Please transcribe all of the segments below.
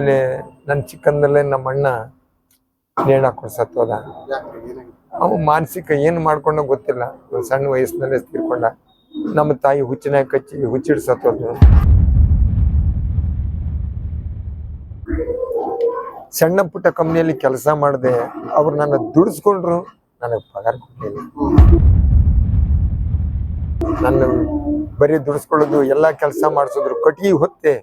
ಆಮೇಲೆ ನನ್ನ ಚಿಕ್ಕಂದಲ್ಲೇ ನಮ್ಮ ಅಣ್ಣ ನೇಣ ಹಾಕೊಂಡು ಸತ್ತೋದ. ಅವ ಮಾನಸಿಕ ಏನು ಮಾಡ್ಕೊಂಡ ಗೊತ್ತಿಲ್ಲ. ಒಂದು ಸಣ್ಣ ವಯಸ್ಸಿನಲ್ಲೇ ತೀರ್ಕೊಂಡ. ನಮ್ಮ ತಾಯಿ ಹುಚ್ಚಿನ ಕಚ್ಚಿ ಹುಚ್ಚಿಡ್ ಸತ್ತೋದ್ಲು. ಸಣ್ಣ ಪುಟ್ಟ ಕಂಪ್ನಿಯಲ್ಲಿ ಕೆಲಸ ಮಾಡಿದೆ, ಅವ್ರು ನನ್ನ ದುಡಿಸ್ಕೊಂಡ್ರು, ನನಗೆ ಪಗಾರ ಕೊಟ್ಟಿಲ್ಲ ನನ್ನ ಬರೀ ದುಡಿಸ್ಕೊಳ್ಳೋದು, ಎಲ್ಲ ಕೆಲಸ ಮಾಡಿಸಿದ್ರು ಕಟ್ಟಿಗೆ ಹೊತ್ತೆ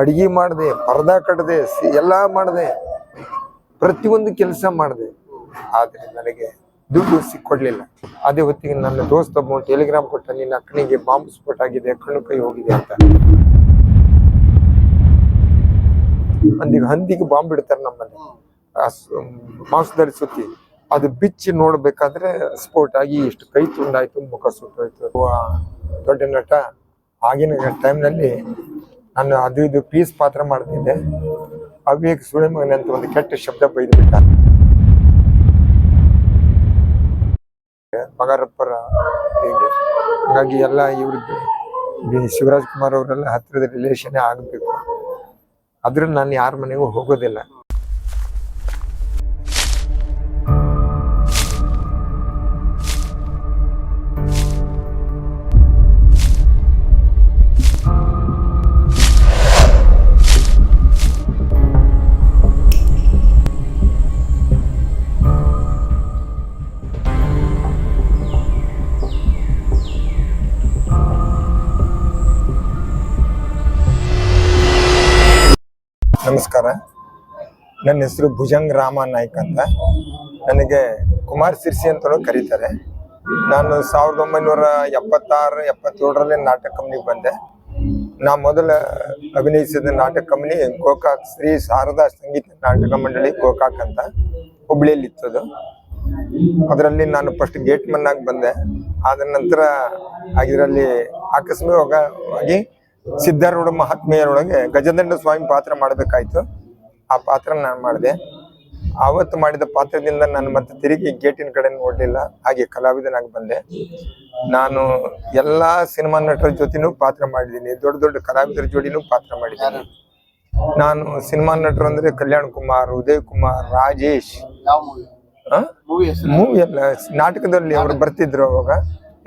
ಅಡಿಗೆ ಮಾಡಿದೆ, ಪರ್ದಾ ಕಟ್ಟದೆ ಎಲ್ಲ ಮಾಡಿದೆ, ಪ್ರತಿಯೊಂದು ಕೆಲಸ ಮಾಡಿದೆ. ಆದ್ರೆ ನನಗೆ ದುಡ್ಡು ಸಿಕ್ಕೊಡ್ಲಿಲ್ಲ. ಅದೇ ಹೊತ್ತಿಗೆ ನನ್ನ ದೋಸ್ತ ಒಬ್ಬ ಟೆಲಿಗ್ರಾಮ್ ಕೊಟ್ಟ, ನಿನ್ನ ಅಕ್ಕನಿಗೆ ಬಾಂಬ್ ಸ್ಫೋಟ ಆಗಿದೆ, ಕಣ್ಣು ಕೈ ಹೋಗಿದೆ ಅಂತ. ಅಂದಿಗೆ ಹಂದಿಗೆ ಬಾಂಬ್ ಇಡ್ತಾರೆ ನಮ್ಮಲ್ಲಿ. ಮಾಂಸ ಧರಿಸುತ್ತಿ ಅದು ಬಿಚ್ಚಿ ನೋಡ್ಬೇಕಾದ್ರೆ ಸ್ಫೋಟ ಆಗಿ ಇಷ್ಟು ಕೈ ತುಂಡಾಯ್ತು, ಮುಖ ಸುಟ್ಟೋಯ್ತು. ದೊಡ್ಡ ನಟ ಆಗಿನ ಟೈಮ್ನಲ್ಲಿ ನಾನು ಅದು ಇದು ಪೀಸ್ ಪಾತ್ರ ಮಾಡ್ತಿದ್ದೆ. ಅವಿವೇಕ್ ಸುಳೆ ಮಗನೆ ಅಂತ ಒಂದು ಕೆಟ್ಟ ಶಬ್ದ ಬೈದು ಬಿಟ್ಟ. ಪಗಾರಪ್ಪರ ಹೀಗೆ. ಹಾಗಾಗಿ ಎಲ್ಲ ಇವ್ರಿಗೆ ಈ ಶಿವರಾಜ್ ಕುಮಾರ್ ಅವರೆಲ್ಲ ಹತ್ತಿರದ ರಿಲೇಷನ್ ಆಗಬೇಕು. ಅದ್ರಲ್ಲಿ ನಾನು ಯಾರ ಮನೆಗೂ ಹೋಗೋದಿಲ್ಲ. ನಮಸ್ಕಾರ. ನನ್ನ ಹೆಸರು ಭುಜಂಗ್ ರಾಮ ನಾಯ್ಕ್ ಅಂತ. ನನಗೆ ಕುಮಾರ್ ಸಿರ್ಸಿ ಅಂತಲೂ ಕರೀತಾರೆ. ನಾನು ಸಾವಿರದ ಒಂಬೈನೂರ ಎಪ್ಪತ್ತಾರು, ಎಪ್ಪತ್ತೇಳರಲ್ಲಿ ನಾಟಕ ಕಂಪ್ನಿಗೆ ಬಂದೆ. ನಾ ಮೊದಲ ಅಭಿನಯಿಸಿದ ನಾಟಕ ಕಂಪ್ನಿ ಗೋಕಾಕ್ ಶ್ರೀ ಶಾರದಾ ಸಂಗೀತ ನಾಟಕ ಮಂಡಳಿ ಗೋಕಾಕ್ ಅಂತ ಹುಬ್ಳಿಯಲ್ಲಿ ಇತ್ತದು. ಅದರಲ್ಲಿ ನಾನು ಫಸ್ಟ್ ಗೇಟ್ ಆಗಿ ಬಂದೆ. ಆದ ನಂತರ ಇದರಲ್ಲಿ ಆಕಸ್ಮಿಕವಾಗಿ ಸಿದ್ಧಾರೂಢ ಮಹಾತ್ಮೆಯರೊಳಗೆ ಗಜದಂಡ ಸ್ವಾಮಿ ಪಾತ್ರ ಮಾಡಬೇಕಾಯ್ತು. ಆ ಪಾತ್ರ ನಾನು ಮಾಡಿದೆ. ಆವತ್ತು ಮಾಡಿದ ಪಾತ್ರದಿಂದ ನಾನು ಮತ್ತೆ ತಿರುಗಿ ಗೇಟಿನ ಕಡೆ ನೋಡಲಿಲ್ಲ. ಹಾಗೆ ಕಲಾವಿದನಾಗಿ ಬಂದೆ. ನಾನು ಎಲ್ಲಾ ಸಿನಿಮಾ ನಟರ ಜೊತೆನೂ ಪಾತ್ರ ಮಾಡಿದ್ದೀನಿ. ದೊಡ್ಡ ದೊಡ್ಡ ಕಲಾವಿದರ ಜೋಡಿನೂ ಪಾತ್ರ ಮಾಡಿದ್ದೀನಿ. ನಾನು ಸಿನಿಮಾ ನಟರು ಅಂದ್ರೆ ಕಲ್ಯಾಣ್ ಕುಮಾರ್ ಉದಯ್ ಕುಮಾರ್ ರಾಜೇಶ್. ಮೂವಿ ಎಲ್ಲ ನಾಟಕದಲ್ಲಿ ಅವರು ಬರ್ತಿದ್ರು ಅವಾಗ.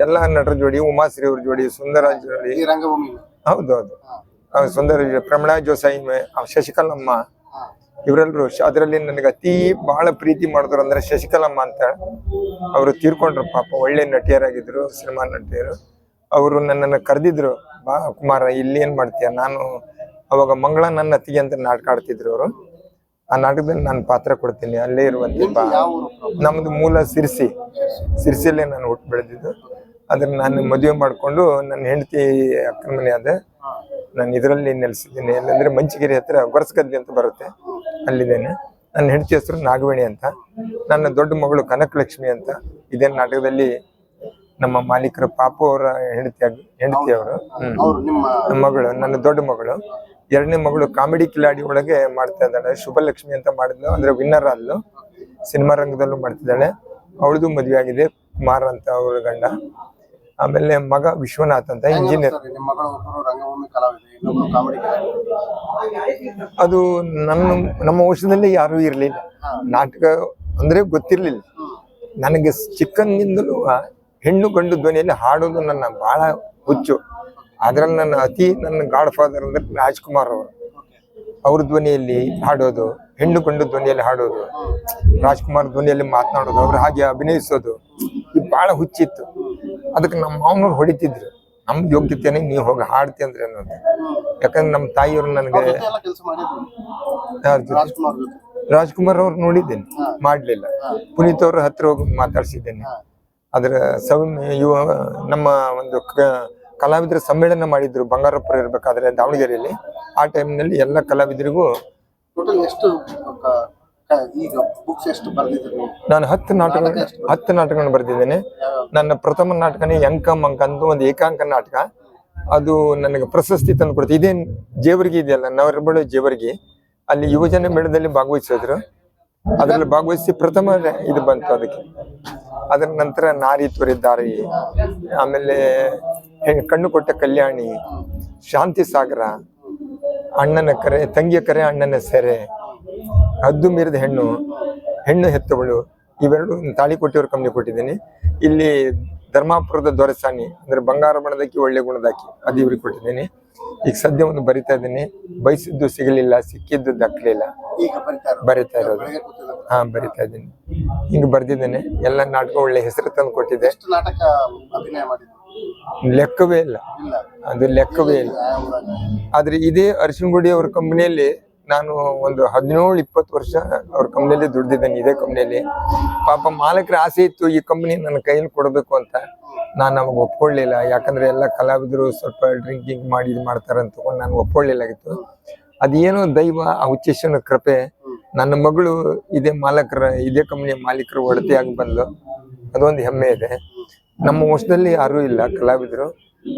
ಎಲ್ಲಾ ನಟರ ಜೋಡಿ ಉಮಾಶ್ರೀ ಅವ್ರ ಜೋಡಿ ಸುಂದರಾಜ್ ಜೋಡಿ. ರಂಗಭೂಮಿ. ಹೌದು ಹೌದು. ಅವ್ರು ಸುಂದರ ಪ್ರಮಿಳಾ ಜೋಸಾಯಿ ಶಶಿಕಲಮ್ಮ ಇವರೆಲ್ಲರೂ ಅದರಲ್ಲಿ ನನಗೆ ಅತಿ ಬಹಳ ಪ್ರೀತಿ ಮಾಡಿದ್ರು ಅಂದ್ರೆ ಶಶಿಕಲಮ್ಮ ಅಂತ ಅವರು ತೀರ್ಕೊಂಡ್ರು ಪಾಪ ಒಳ್ಳೆ ನಟಿಯರಾಗಿದ್ರು ಸಿನಿಮಾ ನಟಿಯರು. ಅವರು ನನ್ನನ್ನು ಕರೆದಿದ್ರು ಬಾ ಕುಮಾರ ಇಲ್ಲಿ ಏನ್ ಮಾಡ್ತೀಯ? ನಾನು ಅವಾಗ ಮಂಗಳ ನನ್ನ ಅತ್ತಿಗೆ ಅಂತ ನಾಟಕ ಆಡ್ತಿದ್ರು ಅವರು. ಆ ನಾಟಕದಲ್ಲಿ ನಾನು ಪಾತ್ರ ಕೊಡ್ತೀನಿ ಅಲ್ಲೇ ಇರುವಂತ? ನಮ್ದು ಮೂಲ ಸಿರ್ಸಿ. ಸಿರ್ಸಿಯಲ್ಲೇ ನಾನು ಹುಟ್ಟು ಬೆಳೆದಿದ್ದು ಅದ್ರ ನಾನು ಮದುವೆ ಮಾಡಿಕೊಂಡು ನನ್ನ ಹೆಂಡತಿ ಅಕ್ಕನ ಮನೆ ಅದ ನಾನು ಇದರಲ್ಲಿ ನೆಲೆಸಿದ್ದೀನಿ. ಎಲ್ಲಂದ್ರೆ ಮಂಚಗಿರಿ ಹತ್ರ ಗೊರಸಗದ್ದೆ ಅಂತ ಬರುತ್ತೆ. ಅಲ್ಲಿದ್ದೇನೆ. ನನ್ನ ಹೆಂಡತಿ ಹೆಸರು ನಾಗವೇಣಿ ಅಂತ. ನನ್ನ ದೊಡ್ಡ ಮಗಳು ಕನಕಲಕ್ಷ್ಮಿ ಅಂತ. ಇದೇ ನಾಟಕದಲ್ಲಿ ನಮ್ಮ ಮಾಲೀಕರ ಪಾಪು ಅವರ ಹೆಂಡತಿ ಹೆಂಡತಿ ಅವರು. ಹ್ಮ್. ಮಗಳು ನನ್ನ ದೊಡ್ಡ ಮಗಳು. ಎರಡನೇ ಮಗಳು ಕಾಮಿಡಿ ಕಿಲಾಡಿ ಒಳಗೆ ಮಾಡ್ತಾ ಇದ್ದಾಳೆ. ಶುಭಲಕ್ಷ್ಮಿ ಅಂತ ಮಾಡಿದ್ಲು. ಅಂದ್ರೆ ವಿನ್ನರ್ ಆದ್ಲು ಸಿನಿಮಾ ರಂಗದಲ್ಲೂ ಮಾಡ್ತಿದ್ದಾಳೆ. ಅವಳದು ಮದುವೆ ಆಗಿದೆ. ಕುಮಾರ್ ಅಂತ ಅವಳ ಗಂಡ. ಆಮೇಲೆ ಮಗ ವಿಶ್ವನಾಥ್ ಅಂತ ಇಂಜಿನಿಯರ್ ಅದು ನನ್ನ ನಮ್ಮ ವಂಶದಲ್ಲಿ ಯಾರೂ ಇರಲಿಲ್ಲ. ನಾಟಕ ಅಂದ್ರೆ ಗೊತ್ತಿರ್ಲಿಲ್ಲ. ನನಗೆ ಚಿಕ್ಕಂದಿಂದಲೂ ಹೆಣ್ಣು ಗಂಡು ಧ್ವನಿಯಲ್ಲಿ ಹಾಡೋದು ನನ್ನ ಬಹಳ ಹುಚ್ಚು. ಅದ್ರಲ್ಲಿ ನನ್ನ ಅತಿ ನನ್ನ ಗಾಡ್ ಫಾದರ್ ಅಂದ್ರೆ ರಾಜ್ಕುಮಾರ್ ಅವರು. ಅವ್ರ ಧ್ವನಿಯಲ್ಲಿ ಹಾಡೋದು. ಹೆಣ್ಣು ಗಂಡು ಧ್ವನಿಯಲ್ಲಿ ಹಾಡೋದು ರಾಜ್ಕುಮಾರ್ ಧ್ವನಿಯಲ್ಲಿ ಮಾತನಾಡೋದು ಅವ್ರ ಹಾಗೆ ಅಭಿನಯಿಸೋದು ಇದು ಬಹಳ ಹುಚ್ಚಿತ್ತು. ಅದಕ್ಕೆ ನಮ್ಮ ಮಾವನವ್ರು ಹೊಡಿತಿದ್ರು. ನಮ್ ಯೋಗ್ಯತೆನೆ ನೀವು ಹೋಗಿ ಹಾಡ್ತಿ ಅಂದ್ರೆ ಅನ್ನೋದು. ಯಾಕಂದ್ರೆ ನಮ್ಮ ತಾಯಿಯವ್ರು ನನಗೆ? ರಾಜ್ಕುಮಾರ್ ಅವ್ರು ನೋಡಿದ್ದೇನೆ. ಮಾಡ್ಲಿಲ್ಲ. ಪುನೀತ್ ಅವ್ರ ಹತ್ರ ಹೋಗಿ ಮಾತಾಡ್ಸಿದ್ದೇನೆ. ಅದ್ರ ಸೌಮ್ಯ ಇವ ನಮ್ಮ ಒಂದು ಕಲಾವಿದರ ಸಮ್ಮೇಳನ ಮಾಡಿದ್ರು. ಬಂಗಾರಪುರ ಇರ್ಬೇಕಾದ್ರೆ ದಾವಣಗೆರೆಯಲ್ಲಿ. ಆ ಟೈಮ್ನಲ್ಲಿ ಎಲ್ಲ ಕಲಾವಿದರಿಗೂ ಟೋಟಲ್ ಎಷ್ಟು ಈಗ ಬುಕ್ಸ್ ಎಷ್ಟು ಬರ್ದಿದ್ರಿ ನಾನು ಹತ್ತು ನಾಟಕ ಹತ್ತು ನಾಟಕಗಳನ್ನು ಬರೆದಿದ್ದೇನೆ. ನನ್ನ ಪ್ರಥಮ ನಾಟಕನೇ ಯಂಕಮ್ ಅಂಕ ಅಂತ ಒಂದು ಏಕಾಂಕ ನಾಟಕ. ಅದು ನನಗೆ ಪ್ರಶಸ್ತಿ ತಂದು ಕೊಡ್ತು. ಇದೇ ಜೇವರ್ಗಿ ಇದೆಯಲ್ಲ ನವರಬಳು ಜೇವರ್ಗಿ. ಅಲ್ಲಿ ಯುವಜನ ಮೇಳದಲ್ಲಿ ಭಾಗವಹಿಸಿದ್ರು ಅದರಲ್ಲಿ ಭಾಗವಹಿಸಿ ಪ್ರಥಮ ಇದು ಬಂತು ಅದಕ್ಕೆ. ಅದರ ನಂತರ ನಾರಿ ತ್ವರಿದ್ದಾರೆ ಆಮೇಲೆ ಕಣ್ಣು ಕೊಟ್ಟ ಕಲ್ಯಾಣಿ ಶಾಂತಿ ಸಾಗರ ಅಣ್ಣನ ಕರೆ ತಂಗಿಯ ಕರೆ ಅಣ್ಣನ ಸೆರೆ. ಹದ್ದು ಮೀರಿದ ಹೆಣ್ಣು ಹೆಣ್ಣು ಹೆತ್ತವಳು. ಇವೆರಡು ತಾಳಿ ಕೊಟ್ಟಿವ್ರ ಕಂಪ್ನಿ ಕೊಟ್ಟಿದ್ದೀನಿ. ಇಲ್ಲಿ ಧರ್ಮಾಪುರದ ದೊರೆಸಾನಿ ಅಂದ್ರೆ ಬಂಗಾರ ಬಣದಕ್ಕಿ ಒಳ್ಳೆ ಗುಣದಾಕಿ ಅದು ಇವ್ರಿಗೆ ಕೊಟ್ಟಿದ್ದೀನಿ. ಈಗ ಸದ್ಯ ಒಂದು ಬರಿತಾ ಇದ್ದೀನಿ. ಬಯಸಿದ್ದು ಸಿಗಲಿಲ್ಲ ಸಿಕ್ಕಿದ್ದು ದಕ್ಕಲಿಲ್ಲ ಬರಿತಾ ಇರೋದು? ಹಾ ಬರಿತಾ ಇದ್ದೀನಿ. ಹಿಂಗ್ ಬರ್ದಿದ್ದೇನೆ. ಎಲ್ಲ ನಾಟಕ ಒಳ್ಳೆ ಹೆಸರು ತಂದು ಕೊಟ್ಟಿದೆ. ನಾಟಕ ಅಭಿನಯ ಮಾಡಿದ್ರು? ಲೆಕ್ಕವೇ ಇಲ್ಲ. ಅದು ಲೆಕ್ಕವೇ ಇಲ್ಲ? ಆದ್ರೆ ಇದೇ ಅರಿಶಿನಗುಡಿ ಅವ್ರ ಕಂಪ್ನಿಯಲ್ಲಿ ನಾನು ಒಂದು ಹದಿನೇಳು ಇಪ್ಪತ್ತು ವರ್ಷ ಅವ್ರ ಕಂಪ್ನಿಯಲ್ಲಿ ದುಡ್ದಿದ್ದೇನೆ ಇದೇ ಕಂಪ್ನಿಯಲ್ಲಿ. ಪಾಪ ಮಾಲಕರ ಆಸೆ ಇತ್ತು ಈ ಕಂಪ್ನಿ ನನ್ನ ಕೈಯಲ್ಲಿ ಕೊಡಬೇಕು ಅಂತ. ನಾನು ನಮಗೆ ಒಪ್ಕೊಳ್ಳಿಲ್ಲ. ಯಾಕಂದ್ರೆ ಎಲ್ಲ ಕಲಾವಿದರು ಸ್ವಲ್ಪ ಡ್ರಿಂಕಿಂಗ್ ಮಾಡಿ ಇದು ಮಾಡ್ತಾರೆ ಅಂತ ತಗೊಂಡು ನಾನು ಒಪ್ಕೊಳ್ಳಿಲ್ಲಾಗಿತ್ತು ಅದೇನೋ ದೈವ ಆ ಉಚ್ಚೇಶನ ಕೃಪೆ. ನನ್ನ ಮಗಳು ಇದೇ ಮಾಲಕರ ಇದೇ ಕಂಪ್ನಿಯ ಮಾಲೀಕರು ಒಡತಿಯಾಗಿ ಬಂದು ಅದೊಂದು ಹೆಮ್ಮೆ ಇದೆ. ನಮ್ಮ ವಂಶದಲ್ಲಿ ಯಾರೂ ಇಲ್ಲ, ಕಲಾವಿದರು.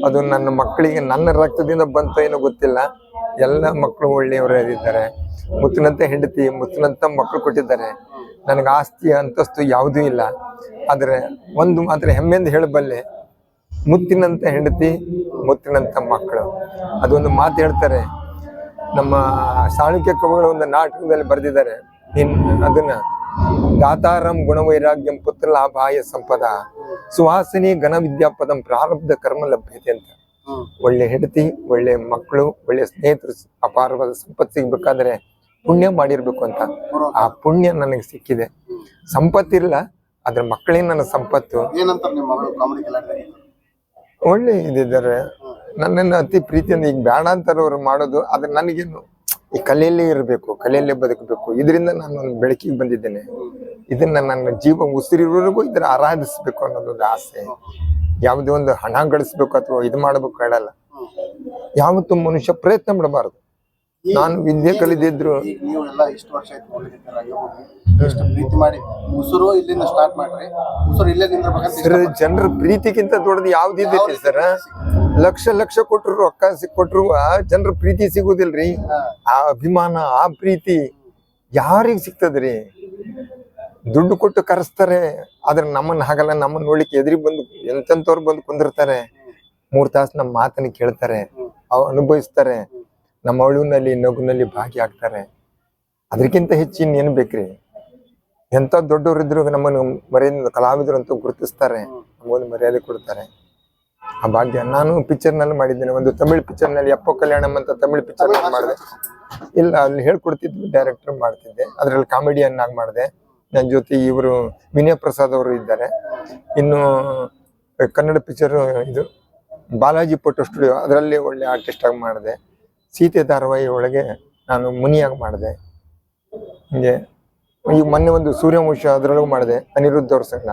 ಅದು ನನ್ನ ಮಕ್ಕಳಿಗೆ, ನನ್ನ ರಕ್ತದಿಂದ ಬಂತ ಏನೋ ಗೊತ್ತಿಲ್ಲ. ಎಲ್ಲ ಮಕ್ಕಳು ಒಳ್ಳೆಯವರೇ ಇದ್ದಾರೆ ಮುತ್ತಿನಂತ ಹೆಂಡತಿ, ಮುತ್ತಿನಂತ ಮಕ್ಕಳು ಕೊಟ್ಟಿದ್ದಾರೆ. ನನಗೆ ಆಸ್ತಿ, ಅಂತಸ್ತು ಯಾವುದೂ ಇಲ್ಲ. ಆದರೆ ಒಂದು ಮಾತ್ರ ಹೆಮ್ಮೆಯಿಂದ ಹೇಳಬಲ್ಲೆ, ಮುತ್ತಿನಂತ ಹೆಂಡತಿ, ಮುತ್ತಿನಂತ ಮಕ್ಕಳು. ಅದೊಂದು ಮಾತು ಹೇಳ್ತಾರೆ. ನಮ್ಮ ಸಾಳುಕ್ಯ ಕವಿಗಳು ಒಂದು ನಾಟಕದಲ್ಲಿ ಬರೆದಿದ್ದಾರೆ. ಇನ್ ಅದನ್ನ ದಾತಾರಂ ಗುಣವೈರಾಗ್ಯಂ ಪುತ್ರ ಲಾಭಾಯ ಸಂಪದ. ಸುವಾಸನೆ ಘನ ವಿದ್ಯಾಪದಂ ಪ್ರಾರಬ್ಧ ಕರ್ಮ ಲಭ್ಯತೆ ಅಂತ. ಒಳ್ಳೆ ಹೆಂಡತಿ ಒಳ್ಳೆ ಮಕ್ಕಳು ಒಳ್ಳೆ ಸ್ನೇಹಿತರು ಅಪಾರವಾದ ಸಂಪತ್ತು ಸಿಗ್ಬೇಕಾದ್ರೆ ಪುಣ್ಯ ಮಾಡಿರ್ಬೇಕು ಅಂತ. ಆ ಪುಣ್ಯ ನನಗೆ ಸಿಕ್ಕಿದೆ. ಸಂಪತ್ತಿಲ್ಲ ಅದ್ರ ಮಕ್ಕಳೇ ನನ್ನ ಸಂಪತ್ತು. ಒಳ್ಳೆ ಇದಿದ್ದಾರೆ. ನನ್ನನ್ನು ಅತಿ ಪ್ರೀತಿಯಿಂದ ಈಗ ಬೇಡ ಅಂತಾರೆ ಅವ್ರು ಮಾಡೋದು ಆದ್ರೆ ನನಗೇನು ಈ ಕಲೆಯಲ್ಲೇ ಇರಬೇಕು ಕಲೆಯಲ್ಲೇ ಬದುಕಬೇಕು. ಇದರಿಂದ ನಾನು ಒಂದು ಬೆಳಕಿಗೆ ಬಂದಿದ್ದೇನೆ. ಇದನ್ನ ನನ್ನ ಜೀವ ಉಸಿರಿರೋವರೆಗೂ ಇದರ ಆರಾಧಿಸ್ಬೇಕು ಅನ್ನೋದೊಂದು ಆಸೆ. ಯಾವುದೇ ಒಂದು ಹಣ ಗಳಿಸ್ಬೇಕು ಅಥವಾ ಇದು ಮಾಡಬೇಕು ಹೇಳಲ್ಲ. ಯಾವತ್ತೂ ಮನುಷ್ಯ ಪ್ರಯತ್ನ ಬಿಡಬಾರದು ನಾನು ವಿದ್ಯೆ ಕಲಿದಿದ್ರು ಈಗ ನೀವು ಎಲ್ಲ ಇಷ್ಟು ವರ್ಷ ಆಯ್ತು ಪ್ರೀತಿ ಮಾಡಿ. ಉಸಿರು ಇಲ್ಲಿಂದ ಸ್ಟಾರ್ಟ್ ಮಾಡ್ರಿ. ಉಸಿರು ಇಲ್ಲೇ ನಿಂದ್ರಬೇಕಂತ ಜನರ ಪ್ರೀತಿಗಿಂತ ದೊಡ್ಡದು ಯಾವ್ದಿದೆ ಸರ್? ಲಕ್ಷ ಲಕ್ಷ ಕೊಟ್ರು ರೊಕ್ಕ ಸಿಕ್ಕೊಟ್ರು ಜನರ ಪ್ರೀತಿ ಸಿಗುದಿಲ್ರಿ. ಆ ಅಭಿಮಾನ ಆ ಪ್ರೀತಿ ಯಾರಿಗೆ ಸಿಗ್ತದ್ರಿ? ದುಡ್ಡು ಕೊಟ್ಟು ಕರೆಸ್ತಾರೆ ಆದ್ರೆ ನಮ್ಮನ್ನ ಹಾಗಲ್ಲ ನಮ್ಮನ್ನ ನೋಡ್ಲಿಕ್ಕೆ ಎದುರಿ ಬಂದು ಎಂತೆಂತವ್ರು ಬಂದು ಕುಂದಿರ್ತಾರೆ. ಮೂರ್ ತಾಸು ನಮ್ಮ ಮಾತನ್ನ ಕೇಳ್ತಾರೆ ಅವ್ ಅನುಭವಿಸ್ತಾರೆ ನಮ್ಮ ಅಳುವಿನಲ್ಲಿ ನಗುನಲ್ಲಿ ಭಾಗಿಯಾಗ್ತಾರೆ ಅದಕ್ಕಿಂತ ಹೆಚ್ಚಿನ ಏನು ಬೇಕ್ರಿ? ಎಂತ ದೊಡ್ಡವರಿದ್ರು ನಮ್ಮನ್ನು ಮರ್ಯಾದೆ ಕಲಾವಿದರು ಅಂತ ಗುರುತಿಸ್ತಾರೆ ನಮಗೊಂದು ಮರ್ಯಾದೆ ಕೊಡ್ತಾರೆ. ಆ ಭಾಗ್ಯ. ನಾನು ಪಿಕ್ಚರ್ನಲ್ಲಿ ಮಾಡಿದ್ದೇನೆ. ಒಂದು ತಮಿಳ್ ಪಿಕ್ಚರ್ನಲ್ಲಿ ಅಪ್ಪೋ ಕಲ್ಯಾಣಂ ಅಂತ ತಮಿಳ್ ಪಿಕ್ಚರ್ ಮಾಡಿದೆ. ಇಲ್ಲ ಅಲ್ಲಿ ಹೇಳ್ಕೊಡ್ತಿದ್ವಿ ಡೈರೆಕ್ಟರ್ ಮಾಡ್ತಿದ್ದೆ. ಅದರಲ್ಲಿ ಕಾಮಿಡಿಯನ್ ಆಗಿ ಮಾಡಿದೆ. ನನ್ನ ಜೊತೆ ಇವರು ವಿನಯ ಪ್ರಸಾದ್ ಅವರು ಇದ್ದಾರೆ. ಇನ್ನು ಕನ್ನಡ ಪಿಕ್ಚರ್ ಇದು ಬಾಲಾಜಿ ಫೋಟೋ ಸ್ಟುಡಿಯೋ ಅದರಲ್ಲಿ ಒಳ್ಳೆ ಆರ್ಟಿಸ್ಟ್ ಆಗಿ ಮಾಡಿದೆ. ಸೀತೆ ಧಾರಾವಾಹಿ ಒಳಗೆ ನಾನು ಮುನಿಯಾಗಿ ಮಾಡಿದೆ. ಹಿಂಗೆ ಈಗ ಮೊನ್ನೆ ಒಂದು ಸೂರ್ಯವಂಶ ಅದರೊಳಗೂ ಮಾಡಿದೆ. ಅನಿರುದ್ಧ ಅವ್ರ ಸಂಗ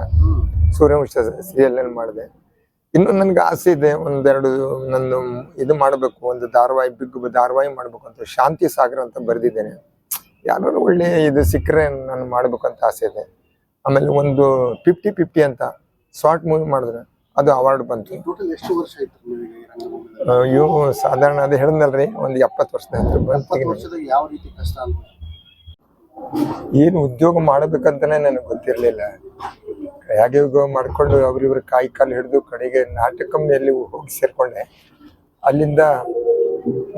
ಸೂರ್ಯವಂಶ ಸೀರಿಯಲ್ ಮಾಡಿದೆ. ಇನ್ನು ನನ್ಗೆ ಆಸೆ ಇದೆ ಒಂದೆರಡು ನನ್ನ ಇದು ಮಾಡಬೇಕು ಒಂದು ಧಾರಾವಾಹಿ ಬಿಗ್ ಧಾರಾವಾಹಿ ಮಾಡ್ಬೇಕು ಅಂತ ಶಾಂತಿ ಸಾಗರ ಅಂತ ಬರೆದಿದ್ದೇನೆ. ಯಾರು ಒಳ್ಳೆ ಇದು ಸಿಕ್ಕರೆ ನಾನು ಮಾಡ್ಬೇಕು ಅಂತ ಆಸೆ ಇದೆ. ಆಮೇಲೆ ಒಂದು ಫಿಫ್ಟಿ ಫಿಫ್ಟಿ ಅಂತ ಶಾರ್ಟ್ ಮೂವಿ ಮಾಡಿದ್ರೆ ಅದು ಅವಾರ್ಡ್ ಬಂತು. ಇವು ಸಾಧಾರಣ ಅದು ಹೇಳಿದ್ನಲ್ರಿ ಒಂದು ಎಪ್ಪತ್ತು ವರ್ಷದ ಯಾವ ರೀತಿ ಕಷ್ಟ ಏನು ಉದ್ಯೋಗ ಮಾಡಬೇಕಂತಾನೆ ನನಗೆ ಗೊತ್ತಿರಲಿಲ್ಲ. ಹೇಗೆ ಮಾಡಿಕೊಂಡು ಅವ್ರಿವ್ರ ಕಾಯಿ ಕಾಲು ಹಿಡಿದು ಕಡೆಗೆ ನಾಟಕ ಕಂಪ್ನಿಯಲ್ಲಿ ಹೋಗಿ ಸೇರ್ಕೊಂಡೆ. ಅಲ್ಲಿಂದ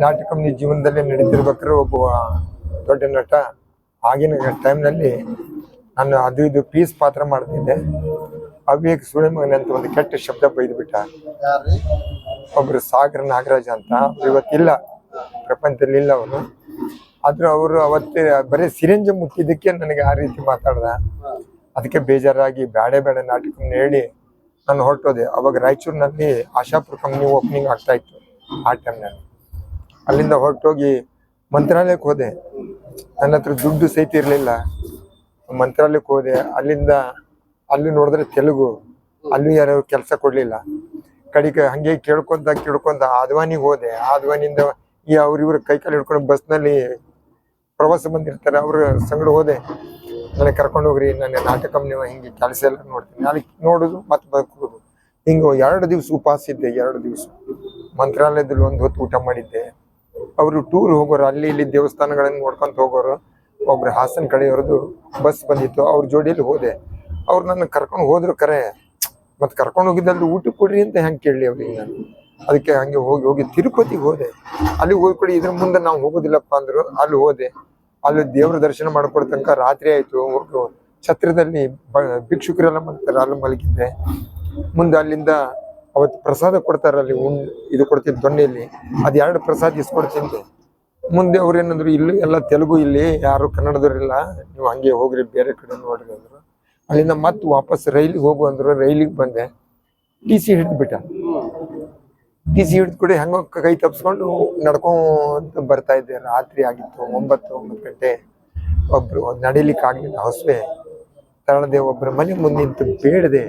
ನಾಟಕ ಕಂಪ್ನಿ ಜೀವನದಲ್ಲಿ ನಡೀತಿರ್ಬೇಕಾದ್ರೆ ಒಬ್ಬ ದೊಡ್ಡ ನಟ ಆಗಿನ ಟೈಮ್ನಲ್ಲಿ ನಾನು ಅದು ಇದು ಪೀಸ್ ಪಾತ್ರ ಮಾಡ್ತಿದ್ದೆ. ಅವಿವೇಕ್ ಸುಳೆ ಮಗನ ಅಂತ ಒಂದು ಕೆಟ್ಟ ಶಬ್ದ ಬೈದ್ಬಿಟ್ಟ. ಒಬ್ಬರು ಒಬ್ರು ಸಾಗರ ನಾಗರಾಜ ಅಂತ. ಅವ್ರು ಇವತ್ತಿಲ್ಲ. ಪ್ರಪಂಚದಲ್ಲಿ ಇಲ್ಲ ಅವನು. ಆದ್ರೂ ಅವರು ಅವತ್ತೇ ಬರೀ ಸಿರಿಂಜ್ ಮುಟ್ಟಿದ್ದಕ್ಕೆ ನನಗೆ ಆ ರೀತಿ ಮಾತಾಡ್ದ. ಅದಕ್ಕೆ ಬೇಜಾರಾಗಿ ಬೇಡ ಬೇಡ ನಾಟಕ ಹೇಳಿ ನಾನು ಹೊರಟೋದೆ. ಅವಾಗ ರಾಯಚೂರಿನಲ್ಲಿ ಆಶಾಪುರ ಕಂಪ್ನಿ ಓಪನಿಂಗ್ ಆಗ್ತಾ ಇತ್ತು ಆ ಟೈಮ್ನಲ್ಲಿ ಅಲ್ಲಿಂದ ಹೊರಟೋಗಿ ಮಂತ್ರಾಲಯಕ್ಕೆ ಹೋದೆ. ನನ್ನ ಹತ್ರ ದುಡ್ಡು ಸಹಿತ ಇರಲಿಲ್ಲ. ಮಂತ್ರಾಲಯಕ್ಕೆ ಹೋದೆ. ಅಲ್ಲಿಂದ ಅಲ್ಲಿ ನೋಡಿದ್ರೆ ತೆಲುಗು. ಅಲ್ಲಿ ಯಾರು ಕೆಲಸ ಕೊಡಲಿಲ್ಲ. ಕಡಿಗೆ ಹಂಗೆ ಕೇಳ್ಕೊಂತ ಕೇಳ್ಕೊಂತ ಆದ್ವಾನಿಗೆ ಹೋದೆ. ಆದ್ವಾನಿಯಿಂದ ಈ ಅವ್ರಿವ್ರ ಕೈ ಕಾಲು ಹಿಡ್ಕೊಂಡು ಬಸ್ನಲ್ಲಿ ಪ್ರವಾಸ ಬಂದಿರ್ತಾರೆ. ಅವ್ರ ಸಂಗಡ ಹೋದೆ. ನನಗೆ ಕರ್ಕೊಂಡು ಹೋಗ್ರಿ ನನ್ನ ನಾಟಕ ನೀವು ಹಿಂಗೆ ಕೆಲಸ ಎಲ್ಲ ನೋಡ್ತೀನಿ. ಅಲ್ಲಿ ನೋಡೋದು ಮತ್ತೆ ಬದುಕೋದು ಹಿಂಗೆ ಎರಡು ದಿವಸ ಉಪವಾಸ ಇದ್ದೆ, ಎರಡು ದಿವಸ. ಮಂತ್ರಾಲಯದಲ್ಲಿ ಒಂದು ಹೊತ್ತು ಊಟ ಮಾಡಿದ್ದೆ. ಅವರು ಟೂರ್ ಹೋಗೋರು, ಅಲ್ಲಿ ಇಲ್ಲಿ ದೇವಸ್ಥಾನಗಳನ್ನು ನೋಡ್ಕೊಂತ ಹೋಗೋರು, ಒಬ್ರು ಹಾಸನ ಕಡೆಯವ್ರದ್ದು ಬಸ್ ಬಂದಿತ್ತು, ಅವ್ರ ಜೋಡಿಯಲ್ಲಿ ಹೋದೆ. ಅವ್ರು ನನ್ನ ಕರ್ಕೊಂಡು ಹೋದ್ರು ಕರೆ, ಮತ್ತೆ ಕರ್ಕೊಂಡು ಹೋಗಿದ್ದಲ್ಲಿ ಊಟ ಕೊಡ್ರಿ ಅಂತ ಹೆಂಗೆ ಕೇಳಲಿ ಅವ್ರಿಗೆ ನಾನು ಅದಕ್ಕೆ ಹಂಗೆ ಹೋಗಿ ಹೋಗಿ ತಿರುಪತಿಗೆ ಹೋದೆ. ಅಲ್ಲಿ ಹೋಗ್ಕೊಡಿ ಇದ್ರ ಮುಂದೆ ನಾವು ಹೋಗೋದಿಲ್ಲಪ್ಪ ಅಂದ್ರು, ಅಲ್ಲಿ ಹೋದೆ. ಅಲ್ಲಿ ದೇವ್ರ ದರ್ಶನ ಮಾಡ್ಕೊಡ ತನಕ ರಾತ್ರಿ ಆಯ್ತು. ಹೋಗು ಛತ್ರದಲ್ಲಿ ಭಿಕ್ಷುಕರೆಲ್ಲ ಮಾಡ್ತಾರೆ ಅಲ್ಲಿ ಮಲಗಿದ್ದೆ. ಮುಂದೆ ಅಲ್ಲಿಂದ ಅವತ್ತು ಪ್ರಸಾದ ಕೊಡ್ತಾರೆ ಅಲ್ಲಿ ಉಂಡ್, ಇದು ಕೊಡ್ತೀನಿ ದೊಣ್ಣೆಯಲ್ಲಿ ಅದ್ ಎರಡು ಪ್ರಸಾದ ಇಸ್ಕೊಡ್ತಿದ್ದೆ ಮುಂದೆ ಅವ್ರು ಏನಂದ್ರು, ಇಲ್ಲಿ ಎಲ್ಲ ತೆಲುಗು ಇಲ್ಲಿ, ಯಾರು ಕನ್ನಡದವ್ರಿಲ್ಲ, ನೀವು ಹಂಗೆ ಹೋಗ್ರಿ, ಬೇರೆ ಕಡೆ ನೋಡ್ರಿ ಅಂದ್ರು. ಅಲ್ಲಿಂದ ಮತ್ತೆ ವಾಪಸ್ ರೈಲಿಗೆ ಹೋಗು ಅಂದ್ರು, ರೈಲಿಗೆ ಬಂದೆ. ಟಿ ಸಿ ಹಿಡಿದ್ಬಿಟ್ಟ. ಟಿ ಸಿ ಹಿಡಿದು ಕೂಡ ಹೆಂಗೋ ಕೈ ತಪ್ಸ್ಕೊಂಡು ನಡ್ಕೊಂತ ಬರ್ತಾ ಇದ್ದೆ. ರಾತ್ರಿ ಆಗಿತ್ತು ಒಂಬತ್ತು ಒಂಬತ್ತು ಗಂಟೆ. ಒಬ್ರು ನಡಿಲಿಕ್ಕೆ ಆಗಲಿಲ್ಲ ಹೊಸವೆ. ತಳದೆ ಒಬ್ರು ಮನೆ ಮುಂದೆ ನಿಂತು ಬೇಡದೆ.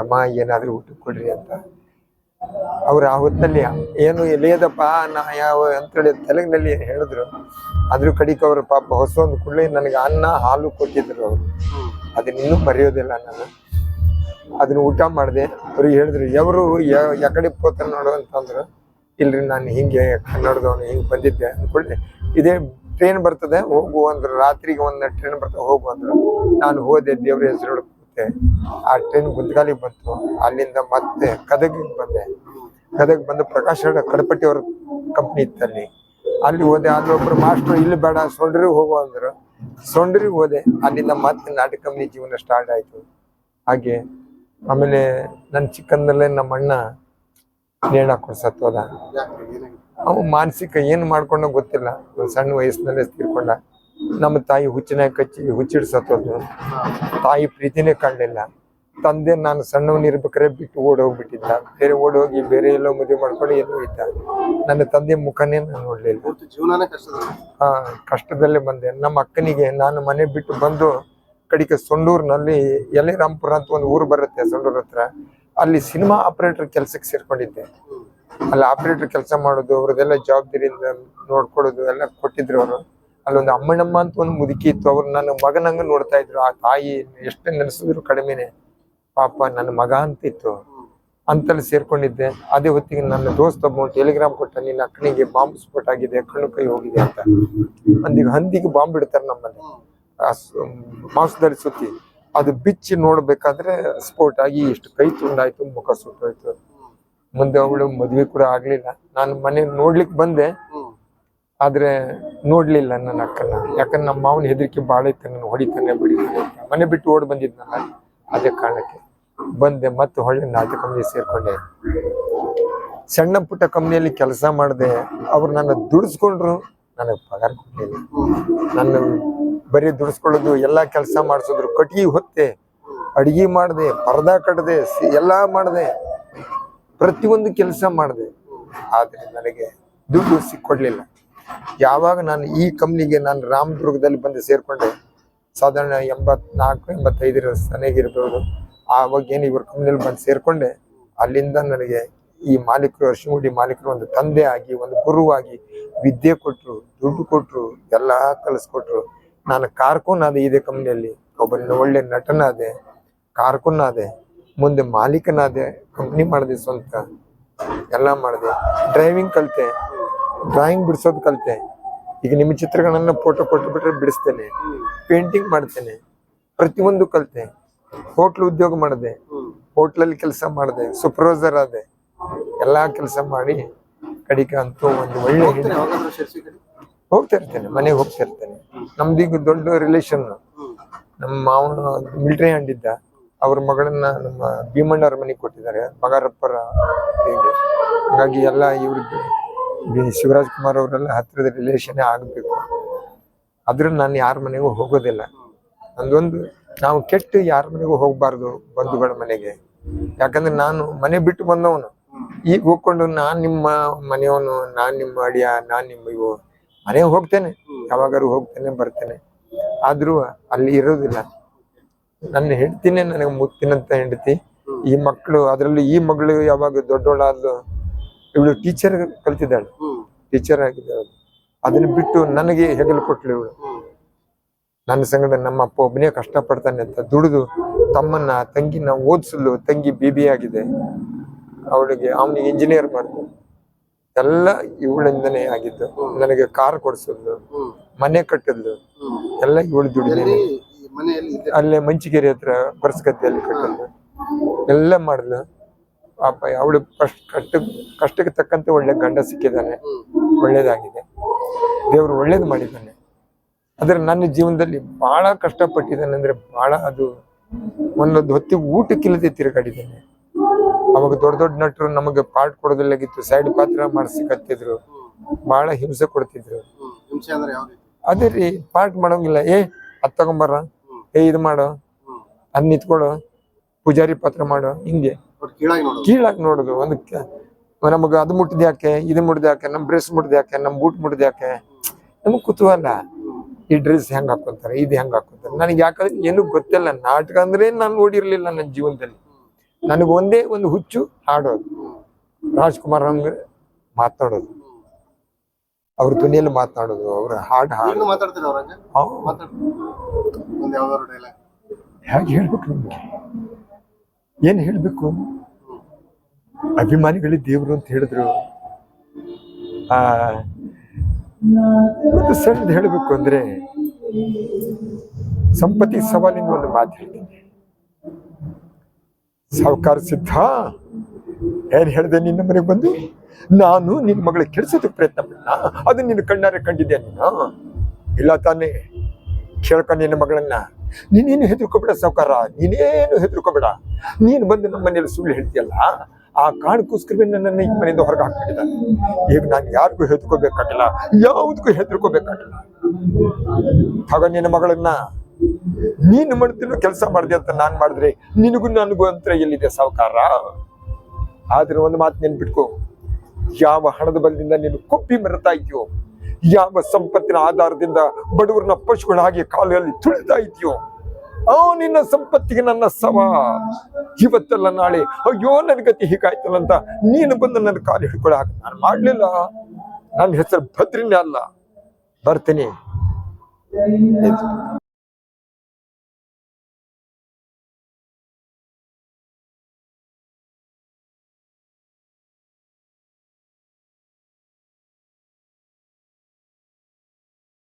ಅಮ್ಮ ಏನಾದರೂ ಊಟ ಕೊಡ್ರಿ ಅಂತ. ಅವ್ರು ಆ ಹೊತ್ತಲ್ಲಿ ಏನು ಎಲೆಯದಪ್ಪ ನಾ ಯಾವ ಅಂತೇಳಿ ತೆಲುಗಿನಲ್ಲಿ ಹೇಳಿದ್ರು. ಅದ್ರ ಕಡಿಕ ಅವರು ಪಾಪ ಹೊಸ ಒಂದು ಕೂಡಲೇ ನನಗೆ ಅನ್ನ ಹಾಲು ಕೊಟ್ಟಿದ್ರು ಅವರು. ಅದನ್ನಿನ್ನೂ ಮರೆಯೋದಿಲ್ಲ ನಾನು. ಅದನ್ನ ಊಟ ಮಾಡಿದೆ. ಅವ್ರಿಗೆ ಹೇಳಿದ್ರು ಎವರು ಯಾಕಡೆ ಪೋತಾರ ನೋಡು ಅಂತಂದ್ರು ಇಲ್ರಿ, ನಾನು ಹಿಂಗೆ ಕನ್ನಡದವನು ಹಿಂಗೆ ಬಂದಿದ್ದೆ ಅಂದ್ಕೊಳ್ಳಿ. ಇದೇ ಟ್ರೈನ್ ಬರ್ತದೆ, ಹೋಗು ಅಂದ್ರೆ. ರಾತ್ರಿಗೆ ಒಂದು ಟ್ರೈನ್ ಬರ್ತದೆ, ಹೋಗು ಅಂದ್ರೆ. ನಾನು ಹೋದೆ, ದೇವ್ರ ಹೆಸರು ಕೂತೆ ಆ ಟ್ರೈನ್ ಗುಂತಗಾಲಿಗೆ ಬಂತು. ಅಲ್ಲಿಂದ ಮತ್ತೆ ಗದಗಿಗೆ ಬಂದೆ. ಗದಗ ಬಂದು ಪ್ರಕಾಶ್ ಕಡಪಟ್ಟಿ ಅವ್ರ ಕಂಪ್ನಿ ಇತ್ತಲ್ಲಿ. ಅಲ್ಲಿ ಹೋದೆ, ಅಲ್ಲಿ ಒಬ್ರು ಮಾಸ್ಟರ್, ಇಲ್ಲಿ ಬೇಡ, ಸೊಂಡ್ರಿಗೆ ಹೋಗು ಅಂದ್ರು. ಸೊಂಡ್ರಿಗೆ ಹೋದೆ. ಅಲ್ಲಿಂದ ಮತ್ತೆ ನಾಟಕ ಕಂಪ್ನಿ ಜೀವನ ಸ್ಟಾರ್ಟ್ ಆಯ್ತು. ಹಾಗೆ ಆಮೇಲೆ ನನ್ನ ಚಿಕ್ಕಂದಲ್ಲೇ ನಮ್ಮ ಅಣ್ಣ ನೇಣ ಸತ್ತೋದ ಅವ ಮಾನಸಿಕ ಏನು ಮಾಡ್ಕೊಂಡ ಗೊತ್ತಿಲ್ಲ. ಒಂದು ಸಣ್ಣ ವಯಸ್ಸಿನಲ್ಲೇ ತೀರ್ಕೊಂಡ. ನಮ್ಮ ತಾಯಿ ಹುಚ್ಚಿನ ಕಚ್ಚಿ ಹುಚ್ಚಿಡ್ ಸತ್ತೋದು ತಾಯಿ ಪ್ರೀತಿನೇ ಕಾಣಲಿಲ್ಲ. ತಂದೆ ನಾನು ಸಣ್ಣವನಿರ್ಬೇಕಾದ್ರೆ ಬಿಟ್ಟು ಓಡ್ ಹೋಗ್ಬಿಟ್ಟಿದ್ದ. ಬೇರೆ ಓಡ್ ಹೋಗಿ ಬೇರೆ ಎಲ್ಲೋ ಮದುವೆ ಮಾಡ್ಕೊಂಡು ಎಲ್ಲೋ ಇದ್ದ. ನನ್ನ ತಂದೆ ಮುಖನೇ ನಾನು ನೋಡ್ಲಿಲ್ಲ. ಹಾ ಕಷ್ಟದಲ್ಲೇ ಬಂದೆ. ನಮ್ಮ ಅಕ್ಕನಿಗೆ ನಾನು ಮನೆ ಬಿಟ್ಟು ಬಂದು ಕಡಿಕೆ ಸೊಂಡೂರಿನಲ್ಲಿ ಎಲೆ ಅಂತ ಒಂದು ಊರು ಬರುತ್ತೆ ಸೊಂಡೂರ್ ಹತ್ರ. ಅಲ್ಲಿ ಸಿನಿಮಾ ಆಪರೇಟರ್ ಕೆಲಸಕ್ಕೆ ಸೇರ್ಕೊಂಡಿದ್ದೆ. ಅಲ್ಲಿ ಆಪರೇಟರ್ ಕೆಲಸ ಮಾಡೋದು, ಅವ್ರದ್ದೆಲ್ಲ ಜವಾಬ್ದಾರಿಯಿಂದ ನೋಡ್ಕೊಳ್ಳೋದು ಎಲ್ಲ ಕೊಟ್ಟಿದ್ರು ಅವರು. ಅಲ್ಲೊಂದು ಅಮ್ಮಣ್ಣಮ್ಮ ಅಂತ ಒಂದು ಮುದುಕಿ ಇತ್ತು. ಅವ್ರು ನನ್ನ ಮಗನಂಗ ನೋಡ್ತಾ ಇದ್ರು. ಆ ತಾಯಿ ಎಷ್ಟೇ ನೆನೆಸಿದ್ರು ಕಡಿಮೆನೆ. ಪಾಪ ನನ್ನ ಮಗ ಅಂತ ಇತ್ತು. ಅಂತಲ್ಲಿ ಸೇರ್ಕೊಂಡಿದ್ದೆ. ಅದೇ ಹೊತ್ತಿಗೆ ನನ್ನ ದೋಸ್ತ ಒಬ್ಬ ಟೆಲಿಗ್ರಾಮ್ ಕೊಟ್ಟ ನಿನ್ನ ಅಕ್ಕನಿಗೆ ಬಾಂಬ್ ಸ್ಫೋಟ ಆಗಿದೆ, ಕಣ್ಣು ಕೈ ಹೋಗಿದೆ ಅಂತ. ಅಂದಿಗೆ ಹಂದಿಗೆ ಬಾಂಬ್ ಇಡ್ತಾರೆ ನಮ್ಮಲ್ಲಿ. ಮಾಂಸದಲ್ಲಿ ಸುತ್ತಿ, ಅದು ಬಿಚ್ಚಿ ನೋಡ್ಬೇಕಾದ್ರೆ ಸ್ಪೋರ್ಟ್ ಆಗಿ ಇಷ್ಟು ಕೈ ತುಂಡಾಯ್ತು, ಮುಖ ಸುಟ್ಟೋಯ್ತು. ಮುಂದೆ ಅವಳು ಮದ್ವೆ ಕೂಡ ಆಗ್ಲಿಲ್ಲ. ನಾನು ಮನೆ ನೋಡ್ಲಿಕ್ಕೆ ಬಂದೆ. ಆದ್ರೆ ನೋಡ್ಲಿಲ್ಲ ನನ್ನ ಅಕ್ಕನ. ಯಾಕಂದ್ರೆ ನಮ್ಮ ಮಾವನ ಹೆದರಿಕೆ ಬಾಳ ಇತ್ತು ನನ್ನ ಹೊಡಿತಾನೆ, ಬಿಡಿತಾನೆ ಮನೆ ಬಿಟ್ಟು ಓಡ್ ಬಂದಿದ್ನಲ್ಲ, ಅದೇ ಕಾರಣಕ್ಕೆ ಬಂದೆ, ಮತ್ತೆ ಹೊಳ್ಳಿ ನಾಟಕ ಕಂಪ್ನಿ ಸೇರ್ಕೊಂಡೆ. ಸಣ್ಣ ಪುಟ್ಟ ಕಂಪ್ನಿಯಲ್ಲಿ ಕೆಲಸ ಮಾಡಿದೆ. ಅವ್ರು ನನ್ನ ದುಡಿಸ್ಕೊಂಡ್ರು, ನನಗೆ ಪಗಾರ ಕೊಟ್ಟಿಲ್ಲ ನನ್ನ ಬರೀ ದುಡಿಸ್ಕೊಳ್ಳೋದು, ಎಲ್ಲ ಕೆಲಸ ಮಾಡಿಸಿದ್ರು, ಕಟ್ಗಿ ಹೊತ್ತೆ, ಅಡಿಗೆ ಮಾಡಿದೆ, ಪರ್ದಾ ಕಟ್ಟದೆ ಎಲ್ಲ ಮಾಡಿದೆ, ಪ್ರತಿಯೊಂದು ಕೆಲಸ ಮಾಡಿದೆ. ಆದರೆ ನನಗೆ ದುಡ್ಡು ಸಿಕ್ಕೊಡ್ಲಿಲ್ಲ. ಯಾವಾಗ ನಾನು ಈ ಕಂಪ್ನಿಗೆ ನಾನು ರಾಮದುರ್ಗದಲ್ಲಿ ಬಂದು ಸೇರ್ಕೊಂಡೆ, ಸಾಧಾರಣ ಎಂಬತ್ನಾಲ್ಕು, ಎಂಬತ್ತೈದರ ಸನೆಗಿರ್ಬೋದು ಆವಾಗ ಏನು ಇವ್ರ ಕಂಪ್ನಿಯಲ್ಲಿ ಬಂದು ಸೇರಿಕೊಂಡೆ, ಅಲ್ಲಿಂದ ನನಗೆ ಈ ಮಾಲೀಕರು ಅರ್ಶಿಮುಡಿ ಮಾಲೀಕರು ಒಂದು ತಂದೆ ಆಗಿ, ಒಂದು ಗುರುವಾಗಿ ವಿದ್ಯೆ ಕೊಟ್ಟರು ದುಡ್ಡು ಕೊಟ್ಟರು ಎಲ್ಲ ಕಲಿಸ್ಕೊಟ್ರು. ನಾನು ಕಾರ್ಕೂನ್ ಇದೆ ಕಂಪ್ನಿಯಲ್ಲಿ. ಒಬ್ಬ ಒಳ್ಳೆ ನಟನಾದೆ ಕಾರ್ಕೂನ್ ಆದೆ ಮುಂದೆ ಮಾಲೀಕನಾದೆ ಕಂಪ್ನಿ ಮಾಡಿದೆ ಸ್ವಂತ. ಎಲ್ಲ ಮಾಡಿದೆ. ಡ್ರೈವಿಂಗ್ ಕಲಿತೆ. ಡ್ರಾಯಿಂಗ್ ಬಿಡಿಸೋದು ಕಲಿತೆ. ಈಗ ನಿಮ್ಮ ಚಿತ್ರಗಳನ್ನ ಫೋಟೋ ಕೊಟ್ಟು ಬಿಟ್ರೆ ಬಿಡಿಸ್ತೇನೆ. ಪೇಂಟಿಂಗ್ ಮಾಡ್ತೇನೆ. ಪ್ರತಿಯೊಂದು ಕಲಿತೆ. ಹೋಟ್ಲ್ ಉದ್ಯೋಗ ಮಾಡಿದೆ. ಹೋಟ್ಲಲ್ಲಿ ಕೆಲಸ ಮಾಡಿದೆ. ಸೂಪರ್ವೈಸರ್ ಆದೆ. ಎಲ್ಲ ಕೆಲಸ ಮಾಡಿ ಕಡಿಕ ಅಂತೂ ಒಂದು ಒಳ್ಳೆ ಹೋಗ್ತೀರಾ ಯಾವಾಗಾದ್ರೂ ಶಿರ್ಸಿ ಕಡೆ ಹೋಗ್ತಾ ಇರ್ತೇನೆ ಮನೆಗೆ ಹೋಗ್ತಿರ್ತೇನೆ. ನಮ್ದೀಗ ದೊಡ್ಡ ರಿಲೇಷನ್ ನಮ್ಮ ಮಾವನ ಮಿಲಿಟರಿ ಹಂಡಿದ್ದ ಅವ್ರ ಮಗಳನ್ನ ನಮ್ಮ ಭೀಮಣ್ಣವ್ರ ಮನೆಗೆ ಕೊಟ್ಟಿದ್ದಾರೆ ಬಗಾರಪ್ಪರ ಹೀಗೆ ಹಾಗಾಗಿ ಎಲ್ಲ ಇವ್ರದ್ದು ಶಿವರಾಜ್ ಕುಮಾರ್ ಅವರೆಲ್ಲ ಹತ್ತಿರದ ರಿಲೇಷನ್ ಆಗಬೇಕು. ಆದ್ರೆ ನಾನು ಯಾರ ಮನೆಗೂ ಹೋಗೋದಿಲ್ಲ. ನಂದೊಂದು, ನಾವು ಕೆಟ್ಟು ಯಾರ ಮನೆಗೂ ಹೋಗಬಾರ್ದು ಬಂಧುಗಳ ಮನೆಗೆ. ಯಾಕಂದ್ರೆ ನಾನು ಮನೆ ಬಿಟ್ಟು ಬಂದವನು. ಈಗ ಹೋಗ್ಕೊಂಡು ನಾನ್ ನಿಮ್ಮ ಮನೆಯವನು, ನಾನು ನಿಮ್ಮ ಅಡಿಯ ನಾನು ನಿಮ್ಮ ಇವು ಮನೆಗೆ ಹೋಗ್ತೇನೆ. ಯಾವಾಗಾರು ಹೋಗ್ತೇನೆ ಬರ್ತೇನೆ. ಆದ್ರೂ ಅಲ್ಲಿ ಇರೋದಿಲ್ಲ. ನನ್ನ ಹೆಂಡ್ತಿನೇ ನನಗೆ ಮುತ್ತಿನಂತ ಹೆಂಡತಿ. ಈ ಮಕ್ಕಳು ಅದರಲ್ಲೂ ಈ ಮಗಳು ಯಾವಾಗ ದೊಡ್ಡವಳಾದ್ಲು ಇವಳು ಟೀಚರ್ ಕಲ್ತಿದ್ದಾಳೆ. ಟೀಚರ್ ಆಗಿದ್ದಾಳೆ. ಅದನ್ನ ಬಿಟ್ಟು ನನಗೆ ಹೆಗಲು ಕೊಟ್ಲು ಇವಳು. ನನ್ನ ಸಂಗಡ ನಮ್ಮ ಅಪ್ಪ ಒಬ್ಬನೇ ಕಷ್ಟಪಡ್ತಾನೆ ಅಂತ ದುಡಿದು ತಮ್ಮನ್ನ ತಂಗಿನ ಓದಿಸಲು ತಂಗಿ ಬಿ ಬಿ ಆಗಿದೆ. ಅವಳಿಗೆ ಅವನಿಗೆ ಇಂಜಿನಿಯರ್ ಮಾಡಿದ್ರು ಎಲ್ಲ ಇವಳಿಂದನೇ ಆಗಿದ್ದು. ನನಗೆ ಕಾರ್ ಕೊಡ್ಸಿದ್ದು ಮನೆ ಕಟ್ಟಿದ್ಲು ಎಲ್ಲ ಇವಳು ಇದೆ ಅಲ್ಲೇ ಮಂಚಿಗೆರೆ ಹತ್ರ ಬರ್ಸ್ಗದ್ದೆಯಲ್ಲಿ ಕಟ್ಟಿದ್ಲು. ಎಲ್ಲ ಮಾಡಿದ್ಲು ಪಾಪ ಅವಳು ಕಷ್ಟ ಕಷ್ಟ ಕಷ್ಟಕ್ಕೆ ತಕ್ಕಂತೆ ಒಳ್ಳೆ ಗಂಡ ಸಿಕ್ಕಿದ್ದಾನೆ. ಒಳ್ಳೇದಾಗಿದೆ. ದೇವರು ಒಳ್ಳೇದು ಮಾಡಿದ್ದಾನೆ. ಆದ್ರೆ ನನ್ನ ಜೀವನದಲ್ಲಿ ಬಹಳ ಕಷ್ಟಪಟ್ಟಿದ್ದಾನೆ ಅಂದ್ರೆ ಬಹಳ ಅದು ಒಂದೊಂದು ಹೊತ್ತಿಗೆ ಊಟಕ್ಕಿಲ್ಲದೆ ತಿರುಗಾಡಿದ್ದೇನೆ. ಅವಾಗ ದೊಡ್ಡ ದೊಡ್ಡ ನಟರು ನಮಗೆ ಪಾರ್ಟ್ ಕೊಡೋದಿಲ್ಲಾಗಿತ್ತು ಸೈಡ್ ಪಾತ್ರ ಮಾಡಿಸಿಕತ್ತಿದ್ರು. ಬಹಳ ಹಿಂಸೆ ಕೊಡ್ತಿದ್ರು. ಅದೇ ರೀ ಪಾರ್ಟ್ ಮಾಡೋಂಗಿಲ್ಲ. ಏ, ಅದ್ ತಗೊಂಬರ ಏ, ಇದು ಮಾಡು. ಅದ್ ನಿಂತ್ಕೊಳ್ಳು ಪೂಜಾರಿ ಪಾತ್ರ ಮಾಡು. ಹಿಂಗೆ. ಕೀಳಾಗಿ ನೋಡೋದು. ಕೀಳಾಗಿ ನೋಡುದು ಒಂದು ನಮಗ ಅದು ಮುಟ್ಟಿದ ಯಾಕೆ? ಇದು ಮುಟ್ಟಿದ ಯಾಕೆ? ನಮ್ ಡ್ರೆಸ್ ಮುಟ್ಟಿದ ಯಾಕೆ? ನಮ್ ಬೂಟ್ ಮುಟ್ಟಿದ ಯಾಕೆ? ನಮಗ್ ಕುತೂಹಲ. ಈ ಡ್ರೆಸ್ ಹೆಂಗ್ ಹಾಕೊಂತಾರೆ? ಇದು ಹೆಂಗ್ ಹಾಕೊಂತಾರೆ? ನನಗೆ ಯಾಕಂದ್ರೆ ಏನು ಗೊತ್ತಿಲ್ಲ. ನಾಟಕ ಅಂದ್ರೆ ನಾನು ನೋಡಿರ್ಲಿಲ್ಲ ನನ್ನ ಜೀವನದಲ್ಲಿ. ನನಗೆ ಒಂದೇ ಒಂದು ಹುಚ್ಚು ಹಾಡೋದು. ರಾಜ್ಕುಮಾರ್ ನಮ್ಗೆ ಮಾತಾಡೋದು. ಅವ್ರ ಧ್ವನಿಯಲ್ಲಿ ಮಾತಾಡೋದು ಅವ್ರ ಹಾಡು ಹಾಡು ಹೇಗೆ? ಹೇಳ್ಬೇಕು ನಿಮ್ಗೆ? ಏನ್ ಹೇಳ್ಬೇಕು? ಅಭಿಮಾನಿಗಳೇ ದೇವ್ರು ಅಂತ ಹೇಳಿದ್ರು. ಆ ಸಣ್ಣದು ಹೇಳ್ಬೇಕು ಅಂದ್ರೆ ಸಂಪತ್ತಿ ಸವಾಲಿನ ಒಂದು ಮಾತು ಹೇಳ್ತೀನಿ. ಸಾವುಕಾರ ಸಿದ್ಧ. ಏನ್ ಹೇಳಿದೆ ನಿನ್ನ ಮನೆಗೆ ಬಂದು? ನಾನು ನಿನ್ನ ಮಗಳಿಗೆ ಕೆಡಿಸೋದಕ್ಕೆ ಪ್ರಯತ್ನ ಮಾಡ ಅದು ನಿನ್ನ ಕಣ್ಣಾರೆ ಕಂಡಿದ್ದೆ ನೀನು? ಇಲ್ಲ ತಾನೇ. ಕೇಳ್ಕ ನಿನ್ನ ಮಗಳನ್ನ. ನೀನೇನು ಹೆದರ್ಕೋಬೇಡ ಸಾವುಕಾರ? ನೀನೇನು ಹೆದರ್ಕೋಬೇಡ? ನೀನು ಬಂದು ನಮ್ಮ ಮನೆಯಲ್ಲಿ ಸುಳ್ಳು ಹೇಳ್ತೀಯಲ್ಲ? ಆ ಕಾರಣಕ್ಕೋಸ್ಕರವೇ ನನ್ನನ್ನು ಈ ಮನೆಯಿಂದ ಹೊರಗೆ ಹಾಕ್ಬಿಟ್ಟಿದ್ದಾನೆ. ಈಗ ನಾನು ಯಾರಿಗೂ ಹೆದರ್ಕೋಬೇಕಾಗಿಲ್ಲ. ಯಾವುದಕ್ಕೂ ಹೆದರ್ಕೋಬೇಕಾಗಿಲ್ಲ. ಆಗ ನಿನ್ನ ಮಗಳನ್ನ. ನೀನು ಮಾಡ್ತಿರೋ ಕೆಲಸ ಮಾಡಿದೆ ಅಂತ ನಾನ್ ಮಾಡಿದ್ರೆ ನಿನಗೂ ನನಗೂ ಅಂತ ಎಲ್ಲಿದೆ ಸಾವುಕಾರ? ಆದ್ರೆ ಒಂದು ಮಾತು ನೆನ್ಬಿಟ್ಕೊ ಯಾವ ಹಣದ ಬಲದಿಂದ ನೀನು ಕೊಪ್ಪಿ ಮರತಾ ಇದೆಯೋ? ಯಾವ ಸಂಪತ್ತಿನ ಆಧಾರದಿಂದ ಬಡವರನ್ನ ಪಶುಗಳ ಹಾಗೆ ಕಾಲಲ್ಲಿ ತುಳಿತಾ ಇದೆಯೋ? ಅವ ನಿನ್ನ ಸಂಪತ್ತಿಗೆ ನನ್ನ ಸವ. ಇವತ್ತಲ್ಲ ನಾಳೆ, ಅಯ್ಯೋ ನನ್ನ ಗತಿ ಹೀಗಾಯ್ತಲ್ಲ ಅಂತ ನೀನು ಬಂದು ನನ್ನ ಕಾಲು ಹಿಡ್ಕೊಳಾಕ ನಾನು ಮಾಡ್ಲಿಲ್ಲ. ನನ್ನ ಹೆಸರು ಭದ್ರಿನೇ ಅಲ್ಲ. ಬರ್ತೀನಿ.